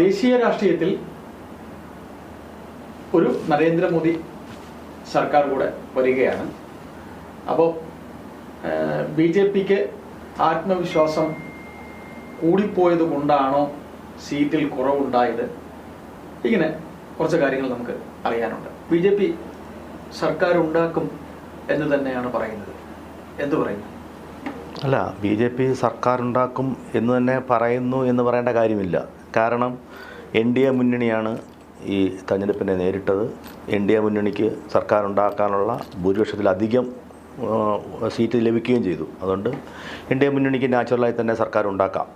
ദേശീയ രാഷ്ട്രീയത്തിൽ ഒരു നരേന്ദ്രമോദി സർക്കാർ കൂടെ വരികയാണ്. അപ്പോൾ ബി ജെ പിക്ക് ആത്മവിശ്വാസം കൂടിപ്പോയത് കൊണ്ടാണോ സീറ്റിൽ കുറവുണ്ടായത്? ഇങ്ങനെ കുറച്ച് കാര്യങ്ങൾ നമുക്ക് അറിയാനുണ്ട്. ബി ജെ പി സർക്കാർ ഉണ്ടാക്കും എന്ന് തന്നെയാണ് പറയുന്നത്. എന്തു പറയുന്നു? അല്ല ബി ജെ പി സർക്കാർ ഉണ്ടാക്കും എന്ന് തന്നെ പറയുന്നു എന്ന് പറയേണ്ട കാര്യമില്ല. കാരണം എൻ ഡി എ മുന്നണിയാണ് ഈ തെരഞ്ഞെടുപ്പിനെ നേരിട്ടത്. എൻ ഡി എ മുന്നണിക്ക് സർക്കാർ ഉണ്ടാക്കാനുള്ള ഭൂരിപക്ഷത്തിലധികം സീറ്റ് ലഭിക്കുകയും ചെയ്തു. അതുകൊണ്ട് എൻ ഡി എ മുന്നണിക്ക് നാച്ചുറലായി തന്നെ സർക്കാർ ഉണ്ടാക്കാം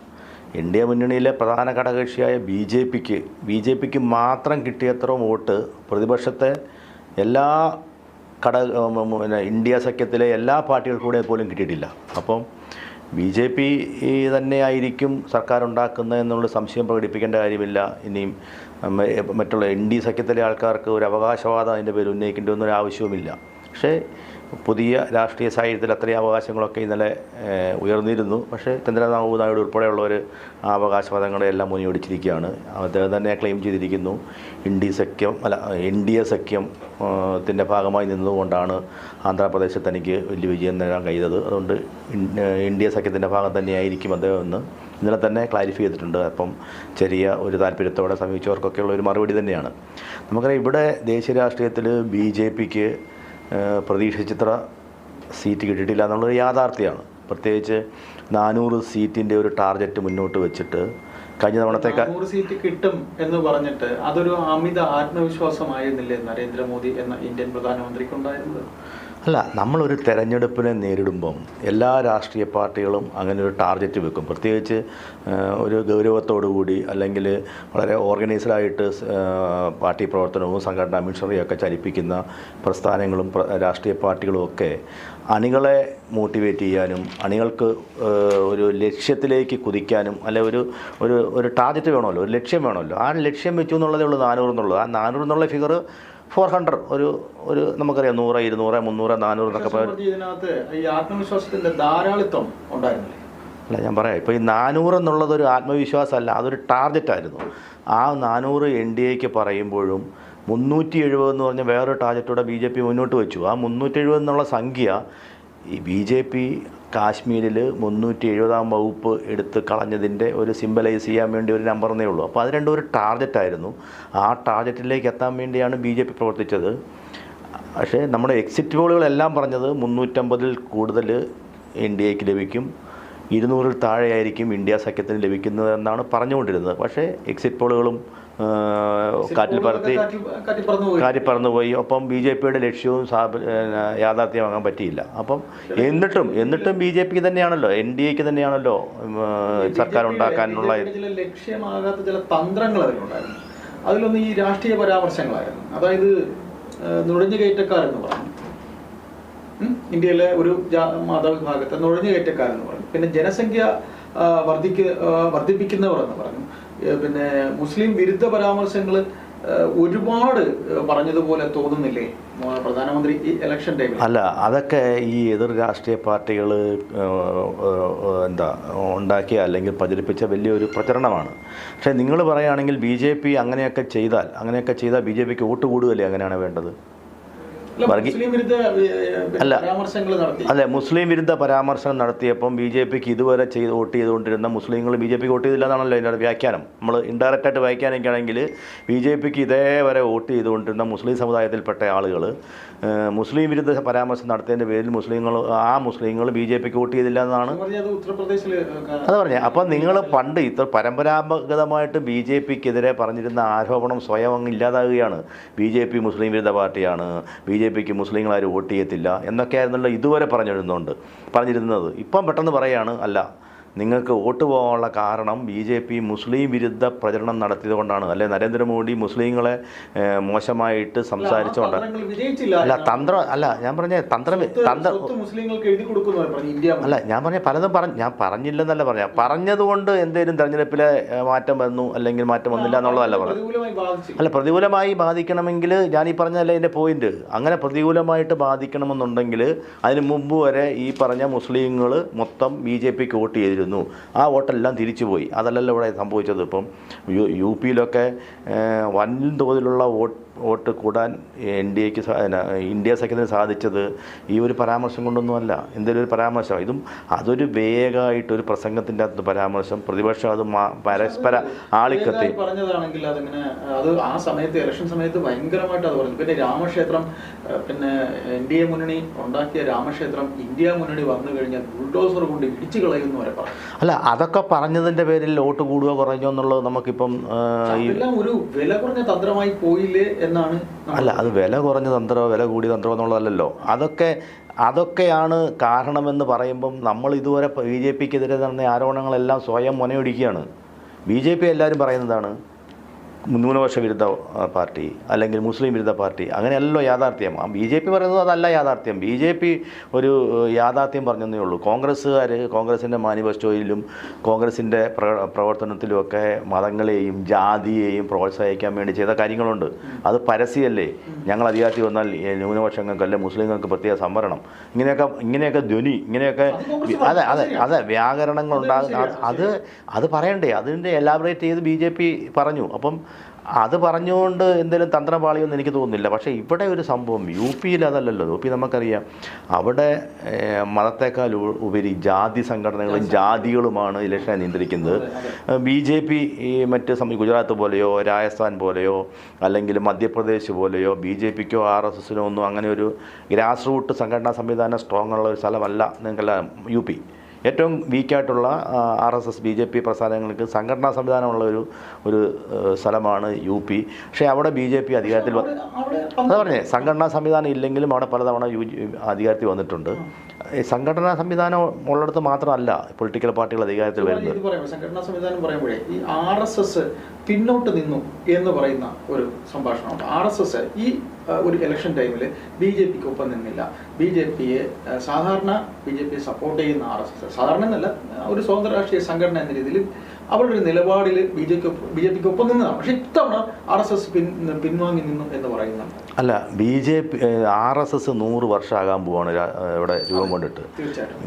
എൻ ഡി എ മുന്നണിയിലെ പ്രധാന ഘടകകക്ഷിയായ ബി ജെ പിക്ക് ബി ജെ പിക്ക് മാത്രം കിട്ടിയത്ര വോട്ട് പ്രതിപക്ഷത്തെ എല്ലാ ഘടക പിന്നെ ഇന്ത്യ സഖ്യത്തിലെ എല്ലാ പാർട്ടികൾക്കൂടെ പോലും കിട്ടിയിട്ടില്ല. അപ്പം ബി ജെ പി തന്നെയായിരിക്കും സർക്കാർ ഉണ്ടാക്കുന്നത് എന്നുള്ള സംശയം പ്രകടിപ്പിക്കേണ്ട കാര്യമില്ല. ഇനിയും മറ്റുള്ള എൻ ഡി സഖ്യത്തിലെ ആൾക്കാർക്ക് ഒരു അവകാശവാദം അതിന്റെ പേര് ഉന്നയിക്കേണ്ട വന്നൊരാവശ്യവുമില്ല പക്ഷേ പുതിയ രാഷ്ട്രീയ സാഹചര്യത്തിൽ അത്രയും അവകാശങ്ങളൊക്കെ ഇന്നലെ ഉയർന്നിരുന്നു. പക്ഷേ ചന്ദ്രബാബു നായിഡു ഉൾപ്പെടെയുള്ളവർ ആ അവകാശവാദങ്ങളെ എല്ലാം മുനിയൊടിച്ചിരിക്കുകയാണ് അദ്ദേഹം തന്നെ ക്ലെയിം ചെയ്തിരിക്കുന്നു. ഇൻഡി സഖ്യം അല്ല എൻ ഡി എ സഖ്യം ത്തിന്റെ ഭാഗമായി നിന്നതുകൊണ്ടാണ് ആന്ധ്രാപ്രദേശ് തനിക്ക് വലിയ വിജയം നേടാൻ കഴിയുന്നത്. അതുകൊണ്ട് ഇന്ത്യ സഖ്യത്തിന്റെ ഭാഗം തന്നെയായിരിക്കും അദ്ദേഹം എന്ന് ഇന്നലെ തന്നെ ക്ലാരിഫൈ ചെയ്തിട്ടുണ്ട്. അപ്പം ചെറിയ ഒരു താല്പര്യത്തോടെ സമീപിച്ചവർക്കൊക്കെയുള്ള ഒരു മറുപടി തന്നെയാണ്. നമുക്കറിയാം ഇവിടെ ദേശീയ രാഷ്ട്രീയത്തിൽ ബി ജെ പിക്ക് പ്രതീക്ഷിച്ചത്ര സീറ്റ് കിട്ടിയിട്ടില്ല എന്നുള്ളൊരു യാഥാർത്ഥ്യമാണ്. പ്രത്യേകിച്ച് നാനൂറ് സീറ്റിന്റെ ഒരു ടാർഗറ്റ് മുന്നോട്ട് വെച്ചിട്ട് കഴിഞ്ഞ തവണത്തെ നൂറ് സീറ്റ് കിട്ടും എന്ന് പറഞ്ഞിട്ട് അതൊരു അമിത ആത്മവിശ്വാസമായിരുന്നില്ലേ നരേന്ദ്രമോദി എന്ന ഇന്ത്യൻ പ്രധാനമന്ത്രിക്ക് ഉണ്ടായിരുന്നത് അല്ല നമ്മളൊരു തെരഞ്ഞെടുപ്പിനെ നേരിടുമ്പം എല്ലാ രാഷ്ട്രീയ പാർട്ടികളും അങ്ങനെ ഒരു ടാർഗറ്റ് വെക്കും. പ്രത്യേകിച്ച് ഒരു ഗൗരവത്തോടു കൂടി അല്ലെങ്കിൽ വളരെ ഓർഗനൈസ്ഡായിട്ട് പാർട്ടി പ്രവർത്തനവും സംഘടനാ മിഷണറിയൊക്കെ ചലിപ്പിക്കുന്ന പ്രസ്ഥാനങ്ങളും രാഷ്ട്രീയ പാർട്ടികളും ഒക്കെ അണികളെ മോട്ടിവേറ്റ് ചെയ്യാനും അണികൾക്ക് ഒരു ലക്ഷ്യത്തിലേക്ക് കുതിക്കാനും അല്ലെ ഒരു ഒരു ഒരു ടാർഗറ്റ് വേണമല്ലോ ഒരു ലക്ഷ്യം വേണമല്ലോ. ആ ലക്ഷ്യം വെച്ചു എന്നുള്ളതേ ഉള്ളൂ നാനൂറ് എന്നുള്ളത്. ആ നാനൂറ് എന്നുള്ള ഫിഗർ ഫോർ ഹൺഡ്രഡ് ഒരു ഒരു നമുക്കറിയാം നൂറ് ഇരുന്നൂറ് മുന്നൂറ് നാനൂറ് എന്നൊക്കെ ഇതിനകത്ത് ഈ ധാരാളിത്വം ഉണ്ടായിരുന്നില്ലേ? അല്ല ഞാൻ പറയാം. ഇപ്പോൾ ഈ നാനൂറ് എന്നുള്ളത് ഒരു ആത്മവിശ്വാസമല്ല അതൊരു ടാർഗറ്റായിരുന്നു ആ നാനൂറ് എൻ ഡി എക്ക് പറയുമ്പോഴും മുന്നൂറ്റി എഴുപത് എന്ന് പറഞ്ഞ വേറൊരു ടാർഗറ്റോടെ ബി ജെ പി മുന്നോട്ട് വെച്ചു. ആ മുന്നൂറ്റി എഴുപത് എന്നുള്ള സംഖ്യ ഈ ബി ജെ പി കാശ്മീരിൽ മുന്നൂറ്റി എഴുപതാം വകുപ്പ് എടുത്ത് കളഞ്ഞതിന്റെ ഒരു സിമ്പലൈസ് ചെയ്യാൻ വേണ്ടി ഒരു നമ്പർ എന്നേ ഉള്ളൂ. അപ്പോൾ അത് രണ്ടും ഒരു ടാർഗറ്റായിരുന്നു ആ ടാർഗറ്റിലേക്ക് എത്താൻ വേണ്ടിയാണ് ബി ജെ പി പ്രവർത്തിച്ചത്. പക്ഷേ നമ്മുടെ എക്സിറ്റ് പോളുകളെല്ലാം പറഞ്ഞത് മുന്നൂറ്റമ്പതിൽ കൂടുതൽ എൻ ഡി എക്ക് ലഭിക്കും ഇരുന്നൂറിൽ താഴെയായിരിക്കും ഇന്ത്യ സഖ്യത്തിന് ലഭിക്കുന്നതെന്നാണ് പറഞ്ഞുകൊണ്ടിരുന്നത്. പക്ഷേ എക്സിറ്റ് പോളുകളും കാറ്റിൽ പറത്തി കാറ്റിൽ കാറ്റിൽ പറന്നു പോയി. കാറ്റിൽ പറന്നുപോയി ഒപ്പം ബി ജെ പിയുടെ ലക്ഷ്യവും യാഥാർത്ഥ്യമാകാൻ പറ്റിയില്ല. അപ്പം എന്നിട്ടും എന്നിട്ടും ബി ജെ പിക്ക് തന്നെയാണല്ലോ എൻ ഡി എക്ക് തന്നെയാണല്ലോ സർക്കാർ ഉണ്ടാക്കാനുള്ള ലക്ഷ്യമാകാത്ത ചില തന്ത്രങ്ങൾ അതിലുണ്ടായിരുന്നു. അതിലൊന്ന് ഈ രാഷ്ട്രീയ പരാമർശങ്ങളായിരുന്നു. അതായത് നുഴഞ്ഞു കയറ്റക്കാരെന്ന് പറഞ്ഞു. ഇന്ത്യയിലെ ഒരു മതവിഭാഗത്തെ നുഴഞ്ഞു കയറ്റക്കാരെന്ന് പറഞ്ഞു. പിന്നെ ജനസംഖ്യ വർദ്ധിക്ക വർദ്ധിപ്പിക്കുന്നവർ എന്ന് പറഞ്ഞു. പിന്നെ മുസ്ലിം വിരുദ്ധ പരാമർശങ്ങൾ ഒരുപാട് പറഞ്ഞതുപോലെ തോന്നുന്നില്ലേ? പ്രധാനമന്ത്രി ഈ ഇലക്ഷൻ ടൈമിൽ അല്ല അതൊക്കെ ഈ എതിർ രാഷ്ട്രീയ പാർട്ടികൾ എന്താ ഉണ്ടാക്കിയ അല്ലെങ്കിൽ പ്രചരിപ്പിച്ച വലിയൊരു പ്രചരണമാണ്. പക്ഷേ നിങ്ങൾ പറയുകയാണെങ്കിൽ ബി ജെ പി അങ്ങനെയൊക്കെ ചെയ്താൽ അങ്ങനെയൊക്കെ ചെയ്താൽ ബി ജെ പിക്ക് വോട്ട് കൂടുകയല്ലേ അങ്ങനെയാണ് വേണ്ടത്? അല്ല, അല്ല. മുസ്ലിം വിരുദ്ധ പരാമർശനം നടത്തിയപ്പം ബി ജെ പിക്ക് ഇതുവരെ ചെയ്ത് വോട്ട് ചെയ്തുകൊണ്ടിരുന്ന മുസ്ലിങ്ങൾ ബി ജെ പിക്ക് വോട്ട് ചെയ്തില്ല എന്നാണല്ലോ അതിന്റെ വ്യാഖ്യാനം നമ്മൾ ഇൻഡയറക്റ്റ് ആയിട്ട് വ്യാഖ്യാനിക്കുകയാണെങ്കിൽ ബി ജെ പിക്ക് ഇതേവരെ വോട്ട് ചെയ്തുകൊണ്ടിരുന്ന മുസ്ലിം സമുദായത്തിൽപ്പെട്ട ആളുകൾ മുസ്ലിം വിരുദ്ധ പരാമർശം നടത്തിയതിന്റെ പേരിൽ മുസ്ലിങ്ങൾ ആ മുസ്ലിങ്ങൾ ബി ജെ പിക്ക് വോട്ട് ചെയ്തില്ല എന്നാണ് അത് പറഞ്ഞു അത് അപ്പം നിങ്ങൾ പണ്ട് ഇത്ര പരമ്പരാഗതമായിട്ട് ബി ജെ പിക്കെതിരെ പറഞ്ഞിരുന്ന ആരോപണം സ്വയം അങ്ങ് ഇല്ലാതാകുകയാണ്. ബി ജെ പി മുസ്ലിം വിരുദ്ധ പാർട്ടിയാണ്. ബി ജെ പിക്ക് മുസ്ലിങ്ങളാരും വോട്ട് ചെയ്യത്തില്ല എന്നൊക്കെയായിരുന്നല്ലോ ഇതുവരെ പറഞ്ഞിരുന്നുണ്ട് പറഞ്ഞിരുന്നത്. ഇപ്പം പെട്ടെന്ന് പറയുകയാണ് അല്ല നിങ്ങൾക്ക് വോട്ട് പോകാനുള്ള കാരണം ബി ജെ പി മുസ്ലിം വിരുദ്ധ പ്രചരണം നടത്തിയത് കൊണ്ടാണ് അല്ലെ? നരേന്ദ്രമോദി മുസ്ലിങ്ങളെ മോശമായിട്ട് സംസാരിച്ചുകൊണ്ട് അല്ല തന്ത്രം അല്ല ഞാൻ പറഞ്ഞ തന്ത്രം അല്ല ഞാൻ പറഞ്ഞ പലതും പറഞ്ഞു ഞാൻ പറഞ്ഞില്ലെന്നല്ല പറഞ്ഞ പറഞ്ഞതുകൊണ്ട് എന്തേലും തെരഞ്ഞെടുപ്പിലെ മാറ്റം വന്നു അല്ലെങ്കിൽ മാറ്റം വന്നില്ല എന്നുള്ളതല്ല പറഞ്ഞു അല്ല പ്രതികൂലമായി ബാധിക്കണമെങ്കിൽ ഞാൻ ഈ പറഞ്ഞല്ലേ എന്റെ പോയിന്റ് അങ്ങനെ പ്രതികൂലമായിട്ട് ബാധിക്കണമെന്നുണ്ടെങ്കിൽ അതിന് മുമ്പ് വരെ ഈ പറഞ്ഞ മുസ്ലിങ്ങൾ മൊത്തം ബി ജെ പിക്ക് വോട്ട് ചെയ്തിരുന്നു. പോയിരുന്നു ആ വോട്ടെല്ലാം തിരിച്ചു പോയി അതല്ലല്ലോ ഇവിടെ സംഭവിച്ചത്. ഇപ്പം യു യു പിയിലൊക്കെ വൻ വൻതോതിലുള്ള വോട്ട് വോട്ട് കൂടാൻ എൻ ഡി എക്ക് ഇന്ത്യ സഖ്യത്തിന് സാധിച്ചത് ഈ ഒരു പരാമർശം കൊണ്ടൊന്നുമല്ല. എന്തെങ്കിലും ഒരു പരാമർശം? ഇതും അതൊരു വേഗമായിട്ട് ഒരു പ്രസംഗത്തിന്റെ അകത്ത് പരാമർശം പ്രതിപക്ഷം അത് പരസ്പര ആളിക്കത്തി. പറഞ്ഞതാണെങ്കിൽ അതിങ്ങനെ അത് ആ സമയത്ത് ഇലക്ഷൻ സമയത്ത് ഭയങ്കരമായിട്ട് അത് പറഞ്ഞു. പിന്നെ രാമക്ഷേത്രം പിന്നെ എൻ ഡി എ മുന്നണി ഉണ്ടാക്കിയ രാമക്ഷേത്രം ഇന്ത്യ മുന്നണി വന്നു കഴിഞ്ഞാൽ ബുൾഡോസർ കൊണ്ട് ഇടിച്ചു കളയുന്നു വരെ പറഞ്ഞു. അല്ല അതൊക്കെ പറഞ്ഞതിന്റെ പേരിൽ വോട്ട് കൂടുകയോ കുറഞ്ഞോ എന്നുള്ളത് നമുക്കിപ്പം ഒരു വില കുറഞ്ഞ തന്ത്രമായി പോയില്ലേ എന്നാണ് അല്ല അത് വില കുറഞ്ഞ തന്ത്രമോ വില കൂടിയ തന്ത്രമോ എന്നുള്ളതല്ലല്ലോ. അതൊക്കെ അതൊക്കെയാണ് കാരണമെന്ന് പറയുമ്പം നമ്മൾ ഇതുവരെ ബി ജെ പിക്കെതിരെ നടന്ന ആരോപണങ്ങളെല്ലാം സ്വയം മുനയൊടിക്കുകയാണ്. ബി ജെ പി എല്ലാവരും പറയുന്നതാണ് ന്യൂനപക്ഷ വിരുദ്ധ പാർട്ടി അല്ലെങ്കിൽ മുസ്ലിം വിരുദ്ധ പാർട്ടി അങ്ങനെയല്ലോ യാഥാർത്ഥ്യം ബി ജെ പി പറയുന്നത് അതല്ല യാഥാർത്ഥ്യം. ബി ജെ പി ഒരു യാഥാർത്ഥ്യം പറഞ്ഞതേ ഉള്ളൂ. കോൺഗ്രസ്സുകാർ കോൺഗ്രസിന്റെ മാനിഫെസ്റ്റോയിലും കോൺഗ്രസിന്റെ പ്ര പ്രവർത്തനത്തിലുമൊക്കെ മതങ്ങളെയും ജാതിയെയും പ്രോത്സാഹിക്കാൻ വേണ്ടി ചെയ്ത കാര്യങ്ങളുണ്ട്. അത് പരസ്യമല്ലേ ഞങ്ങൾ അധികാരത്തിൽ വന്നാൽ ന്യൂനപക്ഷങ്ങൾക്ക് അല്ലെ മുസ്ലിങ്ങൾക്ക് പ്രത്യേക സംവരണം? ഇങ്ങനെയൊക്കെ ഇങ്ങനെയൊക്കെ ധ്വനി ഇങ്ങനെയൊക്കെ അതെ അതെ അതെ വ്യാകരണങ്ങളുണ്ടാകുന്ന അത് അത് പറയണ്ടേ? അതിന്റെ എലാബറേറ്റ് ചെയ്ത് ബി ജെ പി പറഞ്ഞു. അപ്പം അത് പറഞ്ഞുകൊണ്ട് എന്തെങ്കിലും തന്ത്രപാളിയൊന്നും എനിക്ക് തോന്നുന്നില്ല. പക്ഷേ ഇവിടെ ഒരു സംഭവം യു പിയിൽ അതല്ലല്ലോ. യു പി നമുക്കറിയാം. അവിടെ മതത്തെക്കാൾ ഉപരി ജാതി സംഘടനകളും ജാതികളുമാണ് ഇലക്ഷനെ നിയന്ത്രിക്കുന്നത്. ബി ജെ പി ഈ മറ്റ് സമയം ഗുജറാത്ത് പോലെയോ രാജസ്ഥാൻ പോലെയോ അല്ലെങ്കിൽ മധ്യപ്രദേശ് പോലെയോ ബി ജെ പിക്കോ ആർ എസ് എസിനോ ഒന്നും അങ്ങനെ ഒരു ഗ്രാസ് റൂട്ട് സംഘടനാ സംവിധാനം സ്ട്രോങ് ഉള്ള ഒരു സ്ഥലമല്ല നിങ്ങൾക്കെല്ലാം യു പി. ഏറ്റവും വീക്കായിട്ടുള്ള R S S B J P പ്രസ്ഥാനങ്ങൾക്ക് സംഘടനാ സംവിധാനമുള്ള ഒരു ഒരു സ്ഥലമാണ് യു പി. പക്ഷേ അവിടെ ബി ജെ പി അധികാരത്തിൽ അത് പറഞ്ഞേ സംഘടനാ സംവിധാനം ഇല്ലെങ്കിലും അവിടെ പലതവണ യു അധികാരത്തിൽ വന്നിട്ടുണ്ട്. ഈ സംഘടനാ സംവിധാനം ഉള്ളിടത്ത് മാത്രമല്ല പൊളിറ്റിക്കൽ പാർട്ടികൾ അധികാരത്തിൽ വരുന്നത്. സംഘടനാ സംവിധാനം പറയുമ്പോഴേ ഈ ആർ എസ് എസ് പിന്നോട്ട് നിന്നു എന്ന് പറയുന്ന ഒരു സംഭാഷണമുണ്ട്. ആർ എസ് എസ് ഈ ഒരു ഇലക്ഷൻ ടൈമിൽ ബി ജെ പിക്ക് ഒപ്പം നിന്നില്ല. ബി ജെ പിയെ സാധാരണ ബി ജെ പിയെ സപ്പോർട്ട് ചെയ്യുന്ന ആർ എസ് എസ്. സാധാരണ എന്നല്ല ഒരു സ്വതന്ത്ര രാഷ്ട്രീയ സംഘടന എന്ന രീതിയിൽ അവരുടെ ഒരു നിലപാടിൽ ബി ജെ ബി ജെ പിക്ക് ഒപ്പം നിന്നതാണ്. പക്ഷെ ഇത്തവണ ആർ എസ് എസ് പിൻ പിൻവാങ്ങി നിന്നു എന്ന് പറയുന്നുണ്ട് അല്ല B J P R S S നൂറ് വർഷമാകാൻ പോവാണ് ഇവിടെ രൂപം കൊണ്ടിട്ട്.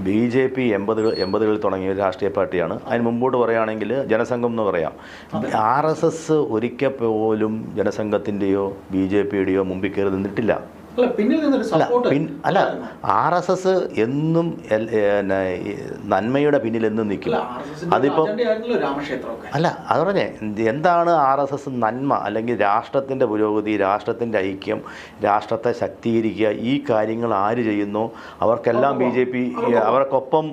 ബി ജെ പി എൺപതുകൾ എൺപതുകളിൽ തുടങ്ങിയ ഒരു രാഷ്ട്രീയ പാർട്ടിയാണ്. അതിന് മുമ്പോട്ട് പറയുകയാണെങ്കിൽ ജനസംഘം എന്ന് പറയാം. ആർ എസ് എസ് ഒരിക്കൽ പോലും ജനസംഘത്തിന്റെയോ ബി ജെ പിയുടെയോ മുമ്പിൽ കയറി നിന്നിട്ടില്ല. അല്ല ആർ എസ് എസ് എന്നും നന്മയുടെ പിന്നിൽ എന്നും നിൽക്കും. അതിപ്പോൾ അല്ല അത് പറഞ്ഞേ എന്താണ് ആർ എസ് എസ് നന്മ? അല്ലെങ്കിൽ രാഷ്ട്രത്തിന്റെ പുരോഗതി രാഷ്ട്രത്തിന്റെ ഐക്യം രാഷ്ട്രത്തെ ശക്തീകരിക്കുക ഈ കാര്യങ്ങൾ ആര് ചെയ്യുന്നു? അവർക്കെല്ലാം ബി ജെ പി അവർക്കൊപ്പം.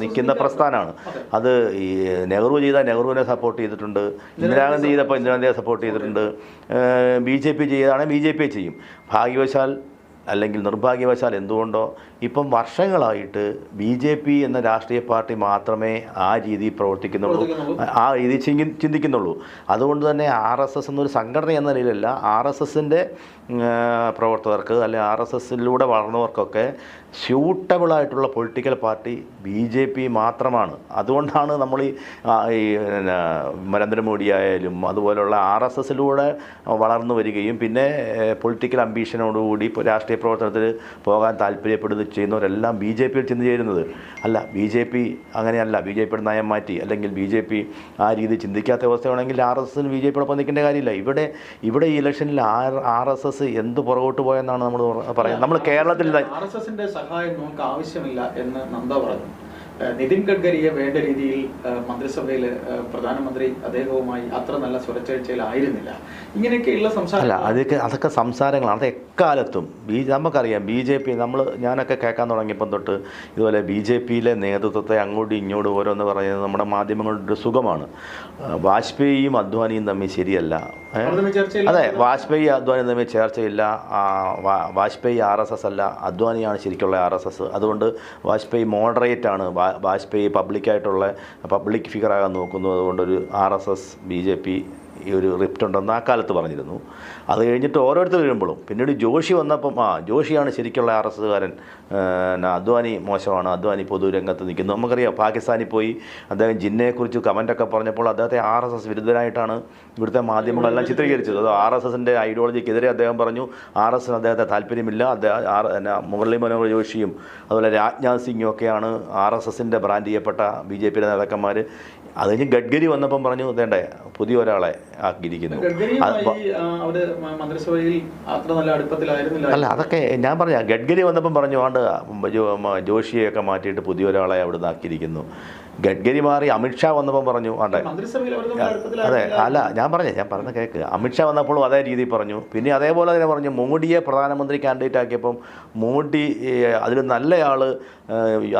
നിൽക്കുന്ന പ്രസ്ഥാനമാണ്. അത്. ഈ നെഹ്റു ചെയ്ത നെഹ്റുവിനെ സപ്പോർട്ട് ചെയ്തിട്ടുണ്ട് ഇന്ദിരാഗാന്ധി ചെയ്തപ്പോൾ ഇന്ദിരാഗാന്ധിയെ സപ്പോർട്ട് ചെയ്തിട്ടുണ്ട്. ബി ജെ പി ചെയ്താണെങ്കിൽ ബി ജെ പി ചെയ്യും. ഭാഗ്യവശാൽ അല്ലെങ്കിൽ നിർഭാഗ്യവശാൽ എന്തുകൊണ്ടോ ഇപ്പം വർഷങ്ങളായിട്ട് ബി ജെ പി എന്ന രാഷ്ട്രീയ പാർട്ടി മാത്രമേ ആ രീതിയിൽ പ്രവർത്തിക്കുന്നുള്ളൂ. ആ രീതി ചിന്തി ചിന്തിക്കുന്നുള്ളൂ. അതുകൊണ്ട് തന്നെ ആർ എസ് എസ് എന്നൊരു സംഘടന എന്ന നിലയിലല്ല ആർ എസ് എസിന്റെ പ്രവർത്തകർക്ക് അല്ലെ ആർ എസ് എസിലൂടെ വളർന്നവർക്കൊക്കെ സ്യൂട്ടബിളായിട്ടുള്ള political party B J P മാത്രമാണ്. അതുകൊണ്ടാണ് നമ്മൾ ഈ നരേന്ദ്രമോദി ആയാലും അതുപോലുള്ള ആർ എസ് എസിലൂടെ വളർന്നു വരികയും പിന്നെ പൊളിറ്റിക്കൽ അംബീഷനോടുകൂടി രാഷ്ട്രീയ പ്രവർത്തനത്തിൽ പോകാൻ താല്പര്യപ്പെടുന്നത് ചെയ്യുന്നവരെല്ലാം ബി ജെ പിയിൽ ചെന്ന് ചേരുന്നത്. അല്ല ബി ജെ പി അങ്ങനെയല്ല. ബി ജെ പിയുടെ നയം മാറ്റി അല്ലെങ്കിൽ ബി ജെ പി ആ രീതി ചിന്തിക്കാത്ത അവസ്ഥയാണെങ്കിൽ ആർ എസ് എസിന് ബി ജെ പിയോടൊപ്പം നിൽക്കേണ്ട കാര്യമില്ല. ഇവിടെ ഇവിടെ ഈ ഇലക്ഷനിൽ ആർ ആർ എസ് എസ് എന്ത് പുറകോട്ട് പോയെന്നാണ് നമ്മൾ പറയുന്നത്. നമ്മൾ കേരളത്തിൽ ആർ എസ് എസിന്റെ സഹായം നമുക്ക് ആവശ്യമില്ല എന്ന് നന്ദ പറഞ്ഞു. നിതിൻ ഗഡ്കരിയെ വേണ്ട രീതിയിൽ മന്ത്രിസഭയിൽ പ്രധാനമന്ത്രി അദ്ദേഹവുമായി അത്ര നല്ല സ്വരച്ചേഴ്ചയിലായിരുന്നില്ല ഇങ്ങനെയൊക്കെയുള്ള അല്ല സംസാരം അതൊക്കെ അതൊക്കെ സംസാരങ്ങളാണ്. അത് എക്കാലത്തും. ബി നമുക്കറിയാം ബി ജെ പി നമ്മൾ ഞാനൊക്കെ കേൾക്കാൻ തുടങ്ങിയപ്പം തൊട്ട് ഇതുപോലെ ബി ജെ പിയിലെ നേതൃത്വത്തെ അങ്ങോട്ടും ഇങ്ങോട്ടും ഓരോന്ന് പറയുന്നത് നമ്മുടെ മാധ്യമങ്ങളുടെ സുഖമാണ്. വാജ്പേയിയും അദ്വാനിയും തമ്മിൽ ശരിയല്ല. അതെ വാജ്പേയി അദ്വാനി തമ്മിൽ ചേർച്ചയില്ല വാജ്പേയി ആർ എസ് എസ് അല്ല അദ്വാനിയാണ് ശരിക്കുള്ള ആർ എസ് എസ്. അതുകൊണ്ട് വാജ്പേയി മോഡറേറ്റ് ആണ്. വാജ്പേയി പബ്ലിക്കായിട്ടുള്ള പബ്ലിക് ഫിഗറാകാൻ നോക്കുന്നു അതുകൊണ്ടൊരു R S S B J P ഈ ഒരു റിപ്റ്റ് ഉണ്ടെന്ന് ആ കാലത്ത് പറഞ്ഞിരുന്നു. അത് കഴിഞ്ഞിട്ട് ഓരോരുത്തർ വരുമ്പോഴും പിന്നീട് ജോഷി വന്നപ്പം ആ ജോഷിയാണ് ശരിക്കുള്ള ആർ എസ് കാരൻ അദ്വാനി മോശമാണ്. അദ്വാനി പൊതുരംഗത്ത് നിൽക്കുന്നു. നമുക്കറിയാം പാകിസ്ഥാനിൽ പോയി അദ്ദേഹം ജിന്നയെക്കുറിച്ച് കമന്റൊക്കെ പറഞ്ഞപ്പോൾ അദ്ദേഹത്തെ ആർ എസ് എസ് വിരുദ്ധനായിട്ടാണ് ഇവിടുത്തെ മാധ്യമങ്ങളെല്ലാം ചിത്രീകരിച്ചത്. അത് ആർ എസ് എസിന്റെ ഐഡിയോളജിക്കെതിരെ അദ്ദേഹം പറഞ്ഞു ആർ എസ് എസിന് അദ്ദേഹത്തെ താല്പര്യമില്ല. അദ്ദേഹം ആർ മുരളി മനോഹർ ജോഷിയും അതുപോലെ രാജ്നാഥ് സിംഗും ഒക്കെയാണ് ആർ എസ് എസിന്റെ ബ്രാൻഡ് ചെയ്യപ്പെട്ട ബി ജെ പിയുടെ നേതാക്കന്മാർ അത് കഴിഞ്ഞ് വന്നപ്പം പറഞ്ഞു വേണ്ടേ പുതിയ ഒരാളെ ആക്കിയിരിക്കുന്നു. അത് ഗഡ്കരിയുമായി ആ, അവർ മ- മന്ത്രിസഭയിൽ അത്ര നല്ല അടുപ്പത്തിലായിരുന്നില്ല. അല്ല അതൊക്കെ ഞാൻ പറഞ്ഞ ഗഡ്കരി വന്നപ്പം പറഞ്ഞു ആണ്ട് ജോഷിയെയൊക്കെ മാറ്റിയിട്ട് പുതിയൊരാളെ ഒരാളെ അവിടെ നിന്നാക്കിയിരിക്കുന്നു ഗഡ്കരി മാറി അമിത്ഷാ വന്നപ്പം പറഞ്ഞു അതെ അതെ അല്ല ഞാൻ പറഞ്ഞേ ഞാൻ പറഞ്ഞ കേൾക്ക് അമിത്ഷാ വന്നപ്പോഴും അതേ രീതിയിൽ പറഞ്ഞു. പിന്നെ അതേപോലെ തന്നെ പറഞ്ഞു മോഡിയെ പ്രധാനമന്ത്രി കാൻഡിഡേറ്റ് ആക്കിയപ്പം മോഡി അതിൽ നല്ലയാൾ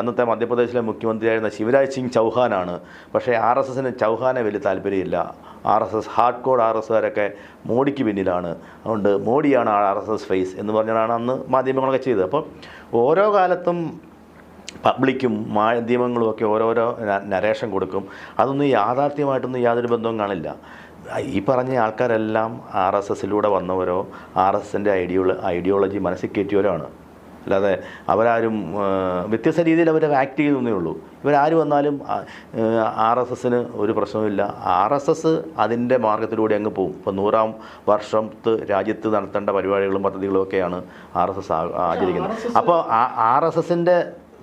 അന്നത്തെ മധ്യപ്രദേശിലെ മുഖ്യമന്ത്രിയായിരുന്ന ശിവരാജ് സിംഗ് ചൗഹാനാണ്. പക്ഷേ ആർ എസ് എസിന് ചൗഹാനെ വലിയ താല്പര്യമില്ല. R S S hardcore R S കാരൊക്കെ മോഡിക്ക് പിന്നിലാണ്. അതുകൊണ്ട് മോഡിയാണ് ആർ എസ് എസ് ഫേസ് എന്ന് പറഞ്ഞാണ് അന്ന് മാധ്യമങ്ങളൊക്കെ ചെയ്തത്. അപ്പം ഓരോ കാലത്തും പബ്ലിക്കും മാധ്യമങ്ങളും ഒക്കെ ഓരോരോ നരേഷൻ കൊടുക്കും. അതൊന്നും യാഥാർത്ഥ്യമായിട്ടൊന്നും യാതൊരു ബന്ധവും കാണില്ല. ഈ പറഞ്ഞ ആൾക്കാരെല്ലാം ആർ എസ് എസിലൂടെ വന്നവരോ ആർ എസ് എസിന്റെ ഐഡിയോള ഐഡിയോളജി മനസ്സിൽ കയറ്റിയവരാണ്. അല്ലാതെ അവരാരും വ്യത്യസ്ത രീതിയിൽ അവർ ആക്ട് ചെയ്തെന്നേ ഉള്ളൂ. ഇവരാര് വന്നാലും ആർ എസ് എസിന് ഒരു പ്രശ്നവുമില്ല. ആർ എസ് എസ് അതിന്റെ മാർഗത്തിലൂടെ അങ്ങ് പോകും ഇപ്പോൾ നൂറാം വർഷത്ത് രാജ്യത്ത് നടത്തേണ്ട പരിപാടികളും പദ്ധതികളും ഒക്കെയാണ് ആർ എസ് എസ് ആചരിക്കുന്നത്. അപ്പോൾ അപ്പോൾ ആർ എസ് എസിന്റെ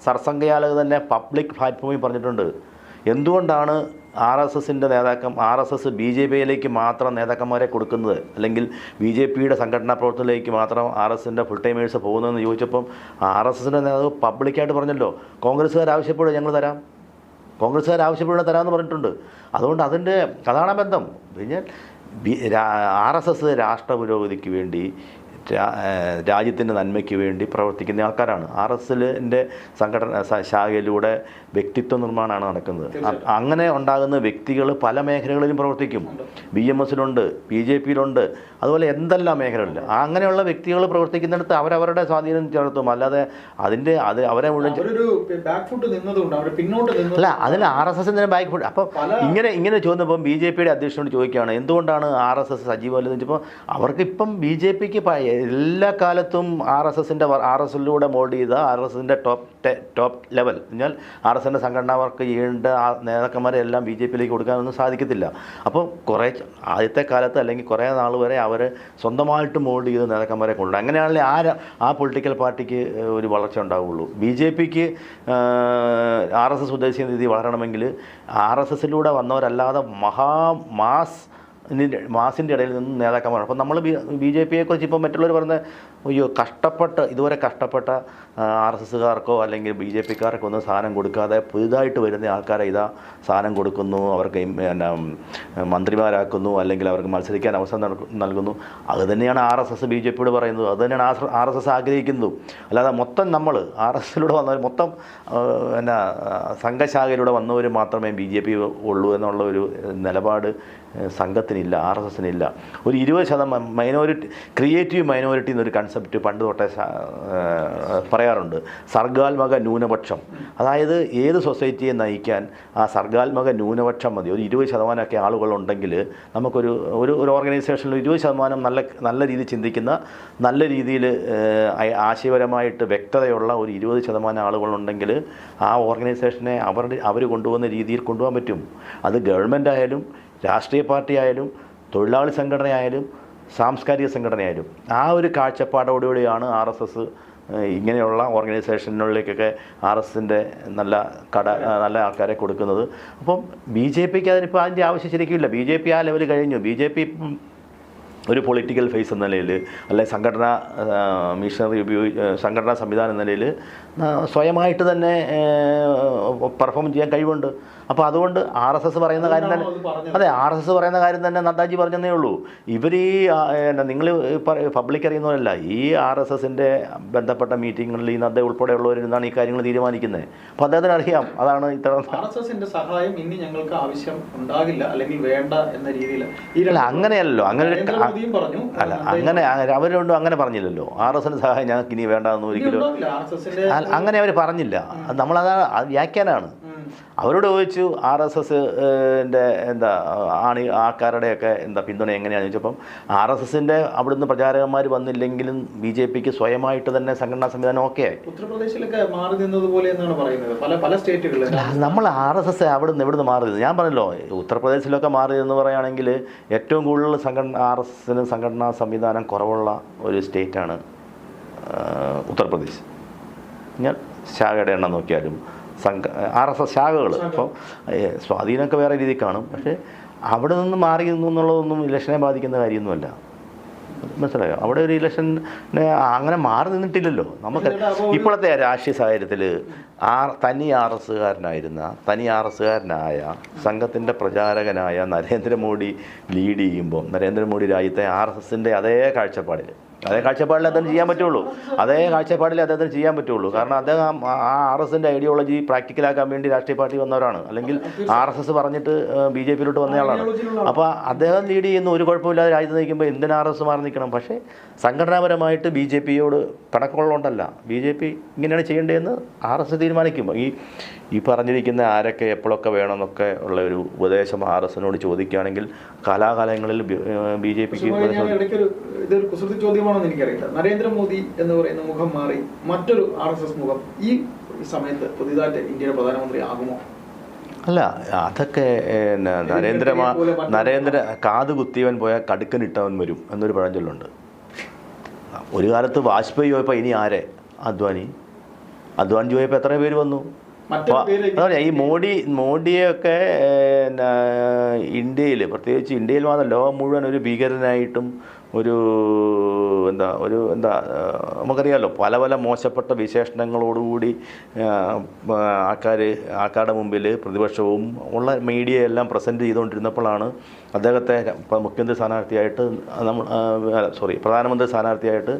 സർസംഘയാലക തന്നെ പബ്ലിക് പ്ലാറ്റ്ഫോമിൽ പറഞ്ഞിട്ടുണ്ട്. എന്തുകൊണ്ടാണ് ആർ എസ് എസിന്റെ നേതാക്കം R S S B J പിയിലേക്ക് മാത്രം നേതാക്കന്മാരെ കൊടുക്കുന്നത്? അല്ലെങ്കിൽ ബി ജെ പിയുടെ സംഘടനാ പ്രവർത്തനത്തിലേക്ക് മാത്രം ആർ എസ് എസിന്റെ ഫുൾ ടൈമേഴ്സ് പോകുന്നതെന്ന് ചോദിച്ചപ്പം ആർ എസ് എസിന്റെ നേതാവ് പബ്ലിക്കായിട്ട് പറഞ്ഞല്ലോ കോൺഗ്രസ്സുകാർ ആവശ്യപ്പെടുക ഞങ്ങൾ തരാം. കോൺഗ്രസ്സുകാർ ആവശ്യപ്പെടുക തരാമെന്ന് പറഞ്ഞിട്ടുണ്ട്. അതുകൊണ്ട് അതിന്റെ അതാണ് ബന്ധം പിന്നെ ബി ആർ എസ് എസ് രാഷ്ട്ര പുരോഗതിക്ക് വേണ്ടി രാജ്യത്തിന്റെ നന്മയ്ക്ക് വേണ്ടി പ്രവർത്തിക്കുന്ന ആൾക്കാരാണ്. ആർ എസ് എല്ലിന്റെ സംഘടന ശാഖയിലൂടെ വ്യക്തിത്വ നിർമ്മാണമാണ് നടക്കുന്നത്. അങ്ങനെ ഉണ്ടാകുന്ന വ്യക്തികൾ പല മേഖലകളിലും പ്രവർത്തിക്കും. ബി എം എസിലുണ്ട് ബി ജെ പിയിലുണ്ട് അതുപോലെ എന്തെല്ലാം മേഖലകളിൽ. അങ്ങനെയുള്ള വ്യക്തികൾ പ്രവർത്തിക്കുന്നിടത്ത് അവരവരുടെ സ്വാധീനം ചെലുത്തും. അല്ലാതെ അതിന്റെ അത് അവരെ മുഴുവൻ അല്ല അതിൽ ആർ എസ് എസിന്റെ ബാക്ക് ഫുഡ് അപ്പം ഇങ്ങനെ ഇങ്ങനെ ചോദിച്ചപ്പം ബി ജെ പിയുടെ അധ്യക്ഷനോട് ചോദിക്കുകയാണ് എന്തുകൊണ്ടാണ് ആർ എസ് എസ് സജീവമല്ലെന്ന് വെച്ചപ്പോൾ അവർക്ക് ഇപ്പം ബി ജെ പിക്ക് എല്ലാ കാലത്തും ആർ എസ് എസിന്റെ ആർ എസ് എല്ലിലൂടെ മോൾഡ് ചെയ്ത ആർ എസ് എസിന്റെ ടോപ്പ് ടോപ്പ് ലെവൽ. എന്നാൽ ആർ എസ് എസിന്റെ സംഘടനാ വർക്ക് ചെയ്യേണ്ട ആ നേതാക്കന്മാരെ എല്ലാം ബി ജെ പിയിലേക്ക് കൊടുക്കാനൊന്നും സാധിക്കത്തില്ല. അപ്പോൾ കുറേ ആദ്യത്തെ കാലത്ത് അല്ലെങ്കിൽ കുറേ നാൾ വരെ അവർ സ്വന്തമായിട്ട് മോൾഡ് ചെയ്ത നേതാക്കന്മാരെ കൊണ്ട് അങ്ങനെയാണെങ്കിൽ ആ ആ പൊളിറ്റിക്കൽ പാർട്ടിക്ക് ഒരു വളർച്ച ഉണ്ടാവുള്ളൂ. ബി ജെ പിക്ക് ആർ എസ് എസ് ഉദ്ദേശിക്കുന്ന രീതി വളരണമെങ്കിൽ ആർ എസ് എസിലൂടെ വന്നവരല്ലാതെ മഹാ മാസ് മാസിന്റെ ഇടയിൽ നിന്ന് നേതാക്കന്മാർ അപ്പോൾ നമ്മൾ ബി ബി ജെ പിയെക്കുറിച്ച് ഇപ്പോൾ മറ്റുള്ളവർ പറഞ്ഞ അയ്യോ കഷ്ടപ്പെട്ട് ഇതുവരെ കഷ്ടപ്പെട്ട ആർ എസ് എസ്സുകാർക്കോ അല്ലെങ്കിൽ ബി ജെ പിക്കാർക്കോ ഒന്നും സാധനം കൊടുക്കാതെ പുതുതായിട്ട് വരുന്ന ആൾക്കാരെ ഇതാ സാധനം കൊടുക്കുന്നു അവർക്ക് പിന്നെ മന്ത്രിമാരാക്കുന്നു അല്ലെങ്കിൽ അവർക്ക് മത്സരിക്കാൻ അവസരം നൽകുന്നു. അത് തന്നെയാണ് R S S B J പിയോട് പറയുന്നത്. അത് തന്നെയാണ് ആർ എസ് എസ് ആഗ്രഹിക്കുന്നതും. അല്ലാതെ മൊത്തം നമ്മൾ ആർ എസ് എസിലൂടെ വന്നവർ മൊത്തം പിന്നെ സംഘശാഖയിലൂടെ വന്നവർ മാത്രമേ ബി ജെ പി ഉള്ളൂ എന്നുള്ള ഒരു നിലപാട് സംഘത്തിനില്ല ആർ എസ് എസിനില്ല. ഒരു ഇരുപത് ശതമാനം മൈനോറിറ്റി ക്രിയേറ്റീവ് മൈനോറിറ്റി എന്നൊരു കൺസെപ്റ്റ് പണ്ട് തൊട്ടേ പറയാറുണ്ട്. സർഗാത്മക ന്യൂനപക്ഷം. അതായത് ഏത് സൊസൈറ്റിയെ നയിക്കാൻ ആ സർഗാത്മക ന്യൂനപക്ഷം മതി. ഒരു ഇരുപത് ശതമാനമൊക്കെ ആളുകളുണ്ടെങ്കിൽ നമുക്കൊരു ഒരു ഒരു ഓർഗനൈസേഷനിൽ ഇരുപത് ശതമാനം നല്ല നല്ല രീതിയിൽ ചിന്തിക്കുന്ന നല്ല രീതിയിൽ ആശയപരമായിട്ട് വ്യക്തതയുള്ള ഒരു ഇരുപത് ശതമാനം ആളുകളുണ്ടെങ്കിൽ ആ ഓർഗനൈസേഷനെ അവരുടെ അവർ കൊണ്ടുപോകുന്ന രീതിയിൽ കൊണ്ടുപോകാൻ പറ്റും. അത് ഗവൺമെന്റ് ആയാലും രാഷ്ട്രീയ പാർട്ടിയായാലും തൊഴിലാളി സംഘടനയായാലും സാംസ്കാരിക സംഘടനയായാലും ആ ഒരു കാഴ്ചപ്പാടോടുകൂടിയാണ് ആർ എസ് എസ് ഇങ്ങനെയുള്ള ഓർഗനൈസേഷനുകളിലേക്കൊക്കെ ആർ എസ് എസിന്റെ നല്ല കട നല്ല ആൾക്കാരെ കൊടുക്കുന്നത്. അപ്പം ബി ജെ പിക്ക് അതിനിപ്പോൾ അതിന്റെ ആവശ്യം ശരിക്കില്ല ബി ജെ പി ആ ലെവൽ കഴിഞ്ഞു. ബി ജെ പി ഒരു പൊളിറ്റിക്കൽ ഫേസ് എന്ന നിലയിൽ അല്ലെ സംഘടന മിഷനറി ഉപയോഗി സംഘടനാ സംവിധാനം എന്ന നിലയിൽ സ്വയമായിട്ട് തന്നെ പെർഫോം ചെയ്യാൻ കഴിവുണ്ട്. അപ്പോൾ അതുകൊണ്ട് ആർ എസ് എസ് പറയുന്ന കാര്യം തന്നെ അത് ആർ എസ് എസ് പറയുന്ന കാര്യം തന്നെ നദ്ദാജി പറഞ്ഞതേ ഉള്ളൂ. ഇവർ ഈ എന്നാ നിങ്ങൾ പബ്ലിക് അറിയുന്നവരല്ല ഈ ആർ എസ് എസിന്റെ ബന്ധപ്പെട്ട മീറ്റിങ്ങുകളിൽ ഈ നദ്ദ ഉൾപ്പെടെയുള്ളവരിന്നാണ് ഈ കാര്യങ്ങൾ തീരുമാനിക്കുന്നത്. അപ്പോൾ അദ്ദേഹത്തിന് അറിയാം അതാണ് ഇത്ര ആർ എസ് എസിന്റെ സഹായം ഇനി ഞങ്ങൾക്ക് ആവശ്യം ഉണ്ടാകില്ല അല്ലെങ്കിൽ വേണ്ട എന്ന രീതിയിൽ അല്ല അങ്ങനെയല്ലോ അങ്ങനെ പറഞ്ഞു. അല്ല അങ്ങനെ അവരോണ്ടും അങ്ങനെ പറഞ്ഞില്ലല്ലോ. ആർ എസിന് സഹായം ഞങ്ങൾക്ക് ഇനി വേണ്ടെന്ന് ഒരിക്കലും അങ്ങനെ അവർ പറഞ്ഞില്ല. നമ്മളത് ഉം. അവരോട് ചോദിച്ചു ആർ എസ് എസ് എന്താ ആണി ആൾക്കാരുടെയൊക്കെ എന്താ പിന്തുണ എങ്ങനെയാണെന്ന് ചോദിച്ചപ്പം ആർ എസ് എസിന്റെ അവിടുന്ന് പ്രചാരകന്മാർ വന്നില്ലെങ്കിലും ബി ജെ പിക്ക് സ്വയമായിട്ട് തന്നെ സംഘടനാ സംവിധാനം ഓക്കെ ആയി. ഉത്തർപ്രദേശിലൊക്കെ മാറി നിന്നതുപോലെ എന്നാണ് പറയുന്നത്? പല പല നമ്മൾ ആർ എസ് എസ് അവിടെ നിന്ന് ഇവിടുന്ന് മാറി ഞാൻ പറഞ്ഞല്ലോ ഉത്തർപ്രദേശിലൊക്കെ മാറി എന്ന് പറയുകയാണെങ്കിൽ ഏറ്റവും കൂടുതൽ സംഘടന ആർ എസ് എസിന് സംഘടനാ സംവിധാനം കുറവുള്ള ഒരു സ്റ്റേറ്റാണ് ഉത്തർപ്രദേശ്. ഞാൻ ശാഖയുടെ എണ്ണം നോക്കിയാലും സംഘ ആർ എസ് എസ് ശാഖകൾ അപ്പോൾ സ്വാധീനമൊക്കെ വേറെ രീതിയിൽ കാണും. പക്ഷേ അവിടെ നിന്ന് മാറി നിന്നു എന്നുള്ളതൊന്നും ഇലക്ഷനെ ബാധിക്കുന്ന കാര്യമൊന്നുമല്ല. മനസ്സിലായോ? അവിടെ ഒരു ഇലക്ഷനെ അങ്ങനെ മാറി നിന്നിട്ടില്ലല്ലോ. നമുക്ക് ഇപ്പോഴത്തെ രാഷ്ട്രീയ സാഹചര്യത്തിൽ ആർ തനി ആർ എസ്സുകാരനായിരുന്ന തനി ആർ എസ്സുകാരനായ സംഘത്തിന്റെ പ്രചാരകനായ നരേന്ദ്രമോദി ലീഡ് ചെയ്യുമ്പോൾ നരേന്ദ്രമോദി രാജ്യത്തെ ആർ എസ് എസിന്റെ അതേ കാഴ്ചപ്പാടിൽ അതേ കാഴ്ചപ്പാടിൽ അദ്ദേഹം ചെയ്യാൻ പറ്റുള്ളൂ. അതേ കാഴ്ചപ്പാടിൽ അദ്ദേഹത്തിന് ചെയ്യാൻ പറ്റുള്ളൂ. കാരണം അദ്ദേഹം ആ ആർ എസിന്റെ ഐഡിയോളജി പ്രാക്ടിക്കലാക്കാൻ വേണ്ടി രാഷ്ട്രീയ പാർട്ടി വന്നവരാണ്. അല്ലെങ്കിൽ ആർ എസ് എസ് പറഞ്ഞിട്ട് ബി ജെ പിയിലോട്ട് വന്നയാളാണ് അപ്പോൾ അദ്ദേഹം ലീഡ് ചെയ്യുന്ന ഒരു കുഴപ്പമില്ലാതെ രാജ്യത്ത് നയിക്കുമ്പോൾ എന്തിനാ ആർ എസ് മാറി നിൽക്കണം? പക്ഷേ സംഘടനാപരമായിട്ട് ബി ജെ പിയോട് പിണക്കമുള്ളതുകൊണ്ടല്ല. ബി ജെ പി ഇങ്ങനെയാണ് ചെയ്യേണ്ടതെന്ന് ആർ എസ് തീരുമാനിക്കുമ്പോൾ ഈ ഈ പറഞ്ഞിരിക്കുന്ന ആരൊക്കെ എപ്പോഴൊക്കെ വേണമെന്നൊക്കെ ഉള്ള ഒരു ഉപദേശം ആർ എസിനോട് ചോദിക്കുകയാണെങ്കിൽ കാലാകാലങ്ങളിൽ ബി ജെ പിക്ക് ഇതൊരു കുസൃതി ചോദ്യമാണെന്ന് എനിക്കറിയില്ല. നരേന്ദ്രമോദി എന്ന് പറയുന്ന മുഖം മാറി മറ്റൊരു ആർ എസ് എസ് മുഖം ഈ സമയത്ത് പുതിയതായിട്ട് ഇന്ത്യയുടെ പ്രധാനമന്ത്രി ആകുമോ? അല്ല അതൊക്കെ നരേന്ദ്ര നരേന്ദ്ര കാത് കുത്തിയവൻ പോയാൽ കടുക്കനിട്ടവൻ വരും എന്നൊരു പഴഞ്ചൊല്ലുണ്ട്. ഒരു കാലത്ത് വാജ്പേയി പോയപ്പോൾ ഇനി ആരെ? അദ്വാനി. അദ്വാനി പോയപ്പോൾ എത്ര പേര് വന്നു. ഈ മോഡി മോഡിയൊക്കെ ഇന്ത്യയിൽ പ്രത്യേകിച്ച് ഇന്ത്യയിൽ മാത്രം ലോകം മുഴുവൻ ഒരു ഭീകരനായിട്ടും ഒരു എന്താ ഒരു എന്താ നമുക്കറിയാമല്ലോ പല പല മോശപ്പെട്ട വിശേഷണങ്ങളോടുകൂടി ആൾക്കാർ ആൾക്കാരുടെ മുമ്പിൽ പ്രതിപക്ഷവും ഉള്ള മീഡിയ എല്ലാം പ്രസന്റ് ചെയ്തുകൊണ്ടിരുന്നപ്പോഴാണ് അദ്ദേഹത്തെ മുഖ്യമന്ത്രി സ്ഥാനാർത്ഥിയായിട്ട് നമ്മൾ സോറി പ്രധാനമന്ത്രി സ്ഥാനാർത്ഥിയായിട്ട്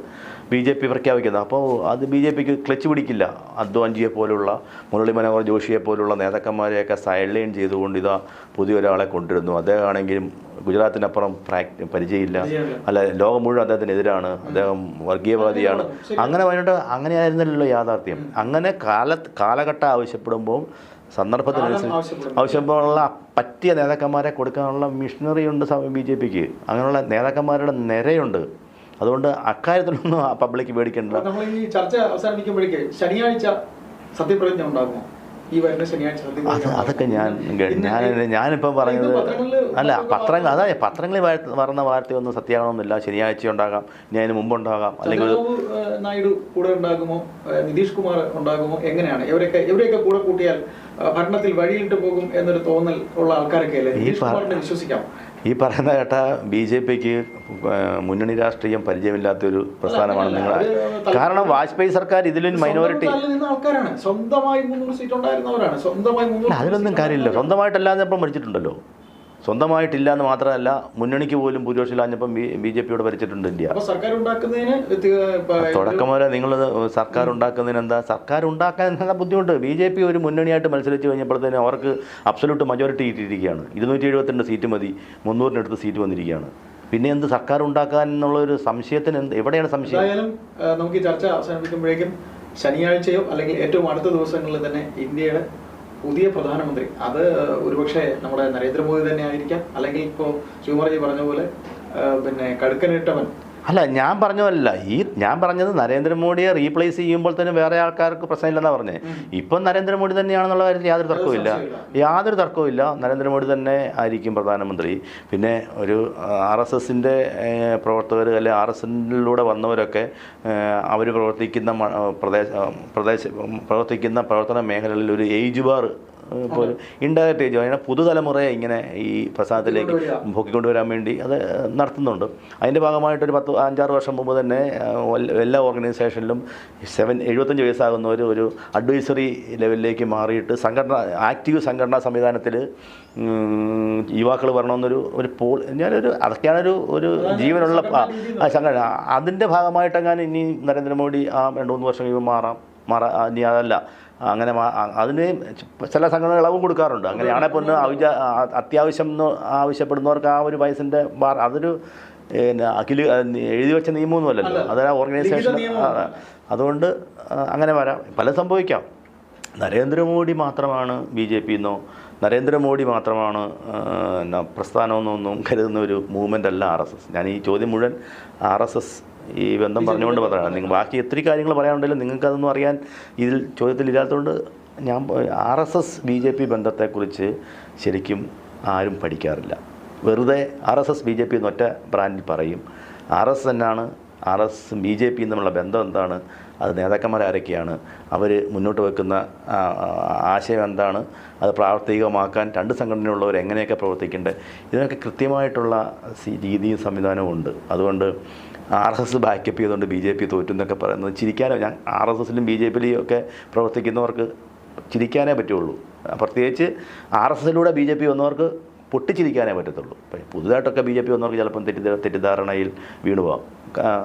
ബി ജെ പി പ്രഖ്യാപിക്കുന്നത്. അപ്പോൾ അത് ബി ജെ പിക്ക് ക്ലച്ച് പിടിക്കില്ല. അദ്വാൻജിയെ പോലുള്ള മുരളി മനോഹർ ജോഷിയെ പോലുള്ള നേതാക്കന്മാരെയൊക്കെ സൈഡ്ലൈൻ ചെയ്തുകൊണ്ട് ഇതാ പുതിയൊരാളെ കൊണ്ടുവരുന്നു. അദ്ദേഹമാണെങ്കിലും ഗുജറാത്തിനപ്പുറം പ്രാക് പരിചയമില്ല. അല്ല ലോകം മുഴുവൻ അദ്ദേഹത്തിനെതിരാണ്. അദ്ദേഹം വർഗീയവാദിയാണ്. അങ്ങനെ പറഞ്ഞിട്ട് അങ്ങനെയായിരുന്നല്ലോ യാഥാർത്ഥ്യം. അങ്ങനെ കാല കാലഘട്ടം ആവശ്യപ്പെടുമ്പോൾ സന്ദർഭത്തിനനുസരിച്ച്. ആവശ്യമുള്ള പറ്റിയ നേതാക്കന്മാരെ കൊടുക്കാനുള്ള മിഷനറി ഉണ്ട് ബി ജെ പിക്ക്. അങ്ങനെയുള്ള നേതാക്കന്മാരുടെ നിരയുണ്ട്. അതുകൊണ്ട് അക്കാര്യത്തിലൊന്നും പബ്ലിക് പേടിക്കേണ്ട. നമ്മൾ ഈ ചർച്ച ശനിയാഴ്ച സത്യപ്രതിജ്ഞ ഉണ്ടാകുമോ? ഈ വരുന്ന ശനിയാഴ്ച അതൊക്കെ ഞാൻ ഞാൻ ഞാനിപ്പം പറഞ്ഞത് അല്ല പത്രങ്ങൾ അതെ പത്രങ്ങളിൽ വാർത്ത- പറഞ്ഞ വാർത്തയൊന്നും സത്യമാണെന്നില്ല. ശനിയാഴ്ച ഉണ്ടാകാം ഇനി അതിന് മുമ്പുണ്ടാകാം അല്ലെങ്കിൽ നായിഡു കൂടെ ഉണ്ടാകുമോ? നിതീഷ് കുമാർ ഉണ്ടാകുമോ? എങ്ങനെയാണ്? ഇവരൊക്കെ ഇവരെയൊക്കെ കൂടെ കൂട്ടിയാൽ ഭരണത്തിൽ വഴിയിട്ട് പോകും എന്നൊരു തോന്നൽ ഉള്ള ആൾക്കാരൊക്കെ അല്ലേ നിതീഷ് കുമാറിനെ വിശ്വസിക്കാം. ഈ പറയുന്ന കേട്ട ബി ജെ പിക്ക് മുന്നണി രാഷ്ട്രീയം പരിചയമില്ലാത്തൊരു പ്രസ്ഥാനമാണ് നിങ്ങൾ കാരണം വാജ്പേയി സർക്കാർ ഇതിലും മൈനോറിറ്റി അതിലൊന്നും കാര്യമില്ല സ്വന്തമായിട്ടല്ലാതെ ഭരിച്ചിട്ടുണ്ടല്ലോ സ്വന്തമായിട്ടില്ല എന്ന് മാത്രമല്ല മുന്നണിക്ക് പോലും ഭൂരിപക്ഷം ഇല്ലാഞ്ഞപ്പം ബി ജെ പിയോട് ഭരിച്ചിട്ടുണ്ട് ഇന്ത്യ. തുടക്കം വരെ നിങ്ങൾ സർക്കാർ ഉണ്ടാക്കുന്നതിന് എന്താ സർക്കാർ ഉണ്ടാക്കാൻ എന്താ ബുദ്ധിമുട്ട് ബി ജെ പി ഒരു മുന്നണിയായിട്ട് മത്സരിച്ച് കഴിഞ്ഞപ്പോഴത്തേന് അവർക്ക് അബ്സലൂട്ട് മജോറിറ്റി കിട്ടിയിരിക്കുകയാണ്. ഇരുന്നൂറ്റി എഴുപത്തിരണ്ട് സീറ്റ് മതി മുന്നൂറിനടുത്ത് സീറ്റ് വന്നിരിക്കുകയാണ്. പിന്നെ എന്ത് സർക്കാർ ഉണ്ടാക്കാൻ എന്നുള്ള ഒരു സംശയത്തിന് എന്ത് എവിടെയാണ് സംശയം? നമുക്ക് ഈ ചർച്ച അവസാനിപ്പിക്കുമ്പോഴേക്കും ശനിയാഴ്ചയോ അല്ലെങ്കിൽ ഏറ്റവും അടുത്ത ദിവസങ്ങളിൽ തന്നെ ഇന്ത്യയുടെ പുതിയ പ്രധാനമന്ത്രി. അത് ഒരുപക്ഷെ നമ്മുടെ നരേന്ദ്രമോദി തന്നെ ആയിരിക്കാം. അല്ലെങ്കിൽ ഇപ്പോ ശിവകുമാർജി പറഞ്ഞ പോലെ പിന്നെ കടുക്കനിട്ടവൻ അല്ല ഞാൻ പറഞ്ഞതല്ല. ഈ ഞാൻ പറഞ്ഞത് നരേന്ദ്രമോദിയെ റീപ്ലേസ് ചെയ്യുമ്പോൾ തന്നെ വേറെ ആൾക്കാർക്ക് പ്രശ്നമില്ലെന്നാണ് പറഞ്ഞത് ഇപ്പം നരേന്ദ്രമോദി തന്നെയാണെന്നുള്ള കാര്യത്തിൽ യാതൊരു തർക്കവുമില്ല. യാതൊരു തർക്കവുമില്ല. നരേന്ദ്രമോദി തന്നെ ആയിരിക്കും പ്രധാനമന്ത്രി. പിന്നെ ഒരു ആർ എസ് എസിന്റെ പ്രവർത്തകർ അല്ലെ ആർ എസ് എന്നിലൂടെ വന്നവരൊക്കെ അവർ പ്രവർത്തിക്കുന്ന പ്രദേശ പ്രദേശ പ്രവർത്തിക്കുന്ന പ്രവർത്തന മേഖലകളിൽ ഒരു ഏജ് ബാർ ഇപ്പോൾ ഇൻഡയറക്റ്റ് ഏജ് അതിനെ പുതുതലമുറയെ ഇങ്ങനെ ഈ പ്രസ്ഥാനത്തിലേക്ക് കൊണ്ടുവരിക. പൊക്കിക്കൊണ്ടുവരാൻ വേണ്ടി അത് നടത്തുന്നുണ്ട്. അതിന്റെ ഭാഗമായിട്ട് ഒരു പത്ത് അഞ്ചാറ് വർഷം മുമ്പ് തന്നെ എല്ലാ ഓർഗനൈസേഷനിലും സെവൻ എഴുപത്തഞ്ച് വയസ്സാകുന്നവർ ഒരു അഡ്വൈസറി ലെവലിലേക്ക് മാറിയിട്ട് സംഘടന ആക്റ്റീവ് സംഘടനാ സംവിധാനത്തിൽ യുവാക്കൾ വരണമെന്നൊരു ഒരു പോൾ ഞാനൊരു അതൊക്കെയാണൊരു ഒരു ജീവനുള്ള സംഘടന അതിന്റെ ഭാഗമായിട്ടെങ്ങാനും ഇനി നരേന്ദ്രമോദി ആ രണ്ട് മൂന്ന് വർഷം കഴിയുമ്പോൾ മാറാം. മാറാ ഇനി അതല്ല. അങ്ങനെ അതിന് ചില സംഘടനകൾ ഇളവും കൊടുക്കാറുണ്ട്. അങ്ങനെയാണെങ്കിൽ പിന്നെ അത്യാവശ്യം എന്ന് ആവശ്യപ്പെടുന്നവർക്ക് ആ ഒരു വയസ്സിന്റെ ബാർ അതൊരു പിന്നെ അഖില എഴുതി വെച്ച നിയമമൊന്നുമല്ലല്ലോ. അതൊരു ഓർഗനൈസേഷൻ അതുകൊണ്ട് അങ്ങനെ വരാം. പല സംഭവിക്കാം. നരേന്ദ്രമോദി മാത്രമാണ് ബി ജെ പി എന്നോ നരേന്ദ്രമോദി മാത്രമാണ് എന്നാ പ്രസ്ഥാനമെന്നൊന്നും കരുതുന്ന ഒരു മൂവ്മെന്റ് അല്ല ആർ എസ് എസ്. ഞാൻ ഈ ചോദ്യം മുഴുവൻ ആർ എസ് എസ് ഈ ബന്ധം പറഞ്ഞുകൊണ്ട് മാത്രമാണ്. നിങ്ങൾ ബാക്കി എത്ര കാര്യങ്ങൾ പറയാനുണ്ടെങ്കിലും നിങ്ങൾക്കതൊന്നും അറിയാൻ ഇതിൽ ചോദ്യത്തിൽ ഇല്ലാത്തതുകൊണ്ട് ഞാൻ R S S B J P ബന്ധത്തെക്കുറിച്ച് ശരിക്കും ആരും പഠിക്കാറില്ല. വെറുതെ R S S B J P എന്നൊറ്റ ബ്രാൻഡിൽ പറയും. ആർ എസ് എന്നാണ് ആർ എസ് ബി ജെ പിയും തമ്മിലുള്ള ബന്ധം എന്താണ്? അത് നേതാക്കന്മാർ ആരൊക്കെയാണ്? അവർ മുന്നോട്ട് വെക്കുന്ന ആശയം എന്താണ്? അത് പ്രാവർത്തികമാക്കാൻ രണ്ട് സംഘടനയുള്ളവർ എങ്ങനെയൊക്കെ പ്രവർത്തിക്കേണ്ടത് ഇതിനൊക്കെ കൃത്യമായിട്ടുള്ള രീതിയും സംവിധാനവും ഉണ്ട്. അതുകൊണ്ട് ആർ എസ് എസ് ബാക്കപ്പ് ചെയ്തുകൊണ്ട് ബി ജെ പി തോറ്റു എന്നൊക്കെ പറയുന്നത് ചിരിക്കാനോ ഞാൻ ആർ എസ് എസിലും ബി ജെ പിയിലും ഒക്കെ പ്രവർത്തിക്കുന്നവർക്ക് ചിരിക്കാനേ പറ്റുള്ളൂ. പ്രത്യേകിച്ച് ആർ എസ് എസിലൂടെ ബി ജെ പി വന്നവർക്ക് പൊട്ടിച്ചിരിക്കാനേ പറ്റത്തുള്ളൂ. പുതുതായിട്ടൊക്കെ ബി ജെ പി വന്നവർക്ക് ചിലപ്പം തെറ്റിദ്ധ തെറ്റിദ്ധാരണയിൽ വീണു പോകാം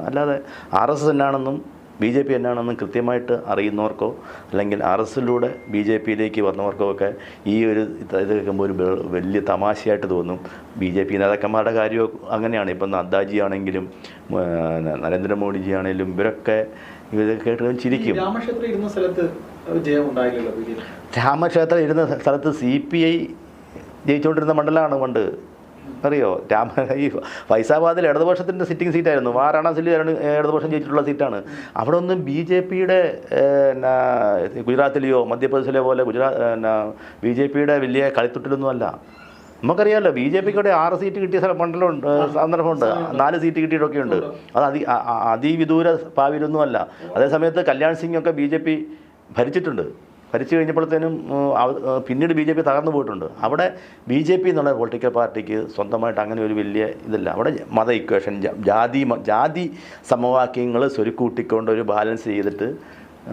അല്ലാതെ ആർ എസ് എസ് എന്നാണെന്നും ബി ജെ പി എന്നാണെന്നും കൃത്യമായിട്ട് അറിയുന്നവർക്കോ അല്ലെങ്കിൽ ആർ എസ് എസിലൂടെ ബി ജെ പിയിലേക്ക് വന്നവർക്കോ ഒക്കെ ഈ ഒരു ഇത് കേൾക്കുമ്പോൾ ഒരു വലിയ തമാശയായിട്ട് തോന്നും. ബി ജെ പി നേതാക്കന്മാരുടെ കാര്യമോ അങ്ങനെയാണ്. ഇപ്പം നദ്ദാജി ആണെങ്കിലും നരേന്ദ്രമോദിജി ആണെങ്കിലും ഇവരൊക്കെ ഇവരൊക്കെ കേട്ട് ചിരിക്കും. രാമക്ഷേത്രം ഇരുന്ന സ്ഥലത്ത് രാമക്ഷേത്രം ഇരുന്ന സ്ഥലത്ത് സി പി ഐ ജയിച്ചുകൊണ്ടിരുന്ന മണ്ഡലമാണ് പണ്ട് അറിയോ? രാമ ഈ ഫൈസാബാദിൽ ഇടതുപക്ഷത്തിന്റെ സിറ്റിംഗ് സീറ്റായിരുന്നു വാരാണസിയിൽ ഇടതുപക്ഷം ജയിച്ചിട്ടുള്ള സീറ്റാണ് അവിടെ ഒന്നും ബി ജെ പിയുടെ ഗുജറാത്തിലെയോ മധ്യപ്രദേശിലെ പോലെ ഗുജറാത്ത് ബി ജെ പിയുടെ വലിയ കളിത്തുട്ടിലൊന്നും അല്ല. നമുക്കറിയാമല്ലോ ബി ജെ പിക്ക് ആറ് സീറ്റ് കിട്ടിയ സ്ഥലം മണ്ഡലമുണ്ട് സന്ദർഭമുണ്ട്. നാല് സീറ്റ് കിട്ടിയിട്ടൊക്കെ ഉണ്ട്. അത് അതി അതിവിദൂര ഭാവിയിലൊന്നുമല്ല അതേസമയത്ത് കല്യാൺ സിംഗ് ഒക്കെ ബി ജെ പി ഭരിച്ചിട്ടുണ്ട്. ഭരിച്ചു കഴിഞ്ഞപ്പോഴത്തേനും പിന്നീട് ബി ജെ പി തകർന്നു പോയിട്ടുണ്ട്. അവിടെ ബി ജെ പി എന്നുള്ള പൊളിറ്റിക്കൽ പാർട്ടിക്ക് സ്വന്തമായിട്ട് അങ്ങനെ ഒരു വലിയ ഇതില്ല. അവിടെ മത ഇക്വേഷൻ ജാതി ജാതി സമവാക്യങ്ങൾ സ്വരുക്കൂട്ടിക്കൊണ്ട് ഒരു ബാലൻസ് ചെയ്തിട്ട്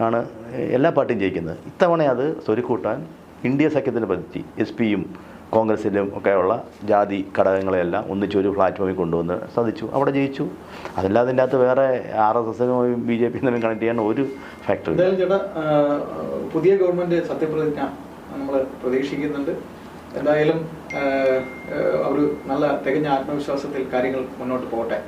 ആണ് എല്ലാ പാർട്ടിയും ജയിക്കുന്നത്. ഇത്തവണ അത് സ്വരുക്കൂട്ടാൻ ഇന്ത്യ സഖ്യത്തിന് പറ്റി എസ് പിയും കോൺഗ്രസിലും ഒക്കെയുള്ള ജാതി ഘടകങ്ങളെല്ലാം ഒന്നിച്ചൊരു പ്ലാറ്റ്ഫോമിൽ കൊണ്ടുവന്ന് സാധിച്ചു അവിടെ ജയിച്ചു. അതല്ലാതെ അതിന്റെ അകത്ത് വേറെ ആർ എസ് എസിനും ബി ജെ പി തമ്മിൽ കണക്ട് ചെയ്യാൻ ഒരു ആ, പുതിയ ഗവൺമെന്റ് സത്യപ്രതിജ്ഞ നമ്മൾ പ്രതീക്ഷിക്കുന്നുണ്ട്. എന്തായാലും അവർ ഒരു നല്ല തികഞ്ഞ ആത്മവിശ്വാസത്തിൽ കാര്യങ്ങൾ മുന്നോട്ട് പോകട്ടെ.